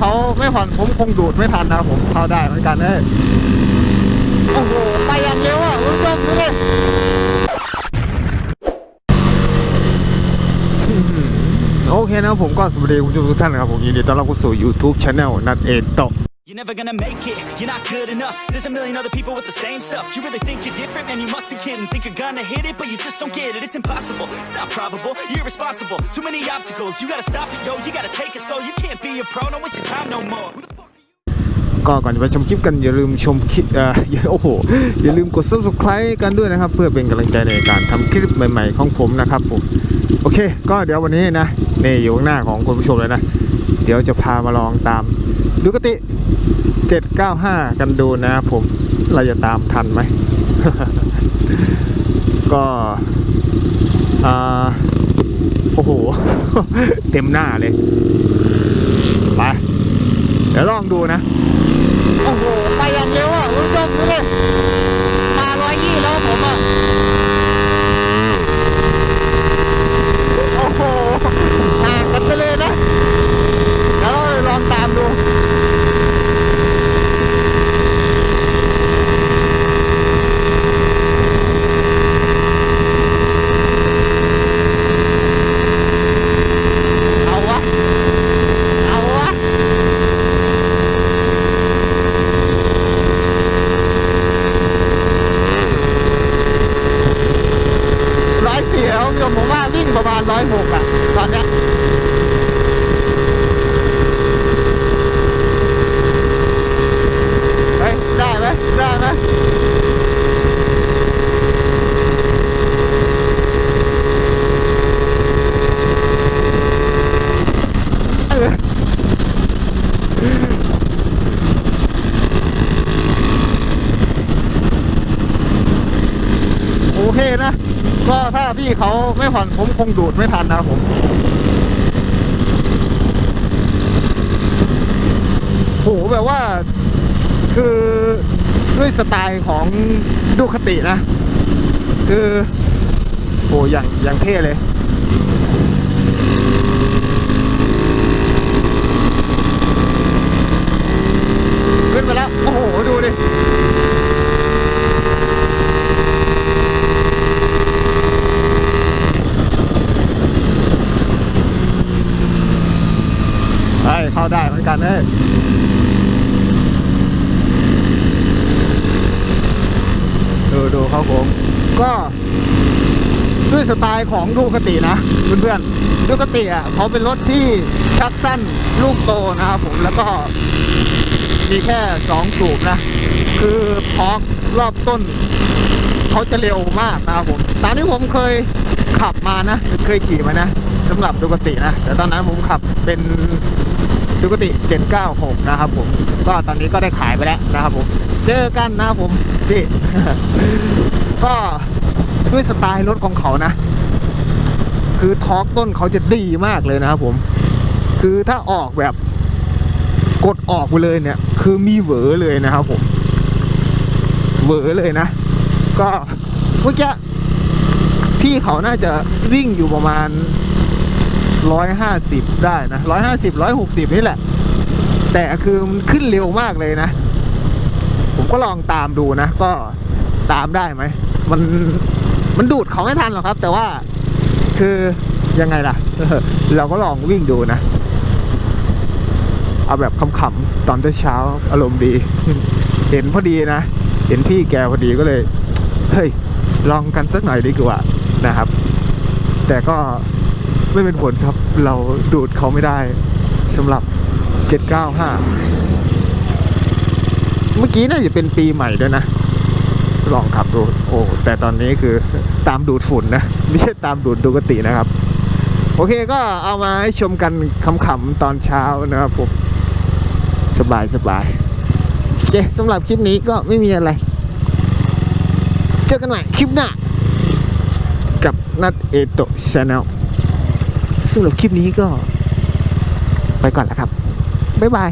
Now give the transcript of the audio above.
เขาไม่ผ่อนผมคงดูดไม่ทันนะครับผมเข้าได้เหมือนกันเลยโอ้โหไปอย่างเร็วอะคุณผู้ชมดูเลยโอเคนะครับผมก็สวัสดีคุณผู้ชมทุกท่านนะครับผมยินดีต้อนรับเข้าสู่ YouTube Channel นัดเอโต You're never gonna make it, you're not good enough. There's a million other people with the same stuff. You really think you're different, man? You must be kidding. Think you're gonna hit it, but you just don't get it. It's impossible, it's not probable. You're irresponsible, too many obstacles. You gotta stop it, yo. You gotta take it slow. You can't be a pro, don't waste your time no more. ก็ก่อนจะไปชมคลิปกันอย่าลืมชมคลิปเอ่ออย่าโอ้โห อย่าลืมกด subscribe กันด้วยนะครับ เพื่อเป็นกำลังใจในการทำคลิปใหม่ๆของผมนะครับผม โอเค ก็เดี๋ยววันนี้นะนี่อยู่ข้างหน้าของคุณผู้ชมเลยนะ เดี๋ยวจะพามาลองตามดูกติ 795 กันดูนะครับผมเราจะตามทันไหม ก็อ่าโอ้โห เต็มหน้าเลย ไป เดี๋ยวลองดูนะ โอ้โห ไปอย่างเร็วอะคุณผู้ชมดูเลยมาร้อยยี่แล้วผมอะ โอ้โหห่างกันไปเลยนะ เดี๋ยวเราลองตามดู เอาวะ เอาวะ ร้อ ยสี่แล้วโยมผมว่าวิ่งประมาณร้อยหกอะ ตอนเนี้ยเฮ้ย ได้ไหมได้ไหมเออโอ เคนะ ก็ถ้าพี่เขาไม่ผ่อนผมคงดูดไม่ทันนะผมโหแบบว่าคือด้วยสไตล์ของดูคตินะ คือโหอย่างอย่างเท่เลยขึ้นไปแล้ว โอ้โห ดูดิ ใช่ เข้าได้เหมือนกันเลยดูดูเข้าโค้งก็ด้วยสไตล์ของดูคตินะเพื่อนๆดูคติอะเขาเป็นรถที่ชักสั้นลูกโตนะครับผมแล้วก็มีแค่สองสูบนะ คือทอกรอบต้น เขาจะเร็วมากนะครับผมตามที่ผมเคย ขับมานะ เคยขี่มานะสำหรับดูกตินะ แต่ตอนนั้นผมขับเป็นดูกติ 796 นะครับผม ก็ตอนนี้ก็ได้ขายไปแล้วนะครับผม เจอกันนะครับผมพี่ก็ด้วยสไตล์รถของเขานะ คือทอร์กต้นเขาจะดีมากเลยนะครับผม คือถ้าออกแบบกดออกไปเลยเนี่ย คือมีเหวอเลยนะครับผม เหวอเลยนะ ก็เมื่อกี้ พี่เขาน่าจะวิ่งอยู่ประมาณร้อยห้าสิบได้นะร้อยห้าสิบร้อยหกสิบนี่แหละ แต่คือมันขึ้นเร็วมากเลยนะ ผมก็ลองตามดูนะ ก็ตามได้ไหม มันมันดูดเขาไม่ทันหรอกครับ แต่ว่าคือยังไงล่ะ เราก็ลองวิ่งดูนะ เอาแบบขำๆตอนเช้าอารมณ์ดี เห็นพอดีนะ เห็นพี่แกพอดีก็เลย เฮ้ย ลองกันสักหน่อยดีกว่า นะครับ แต่ก็ไม่เป็นผลครับ เราดูดเขาไม่ได้สำหรับ 795 เมื่อกี้น่าจะเป็นปีใหม่ด้วยนะ ลองขับดูโอ้แต่ตอนนี้คือตามดูดฝุ่นนะ ไม่ใช่ตามดูดดูกตินะครับ โอเคก็เอามาให้ชมกันขำๆตอนเช้านะครับผมสบายสบายโอเคสำหรับคลิปนี้ก็ไม่มีอะไร เจอกันใหม่คลิปหน้า กับนัดเอโตชาแนลสำหรับคลิปนี้ก็ ไปก่อนแล้วครับ บ๊ายบาย